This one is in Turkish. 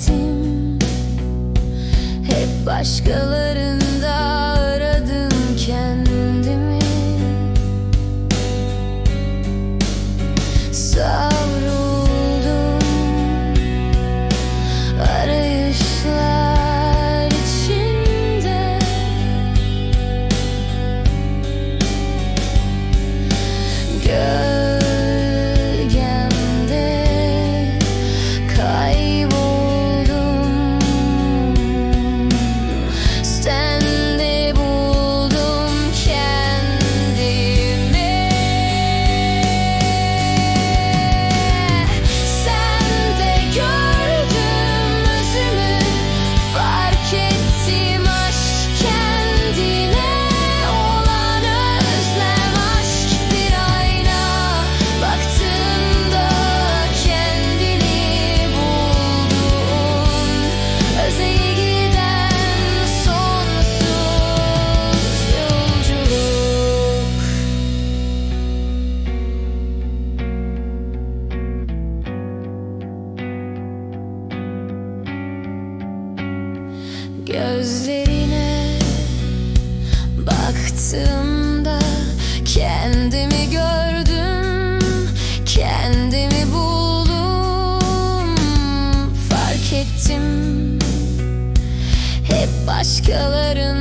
ettim. Hep başkalarının Gözlerine baktığımda kendimi gördüm Kendimi buldum fark ettim. Hep başkalarının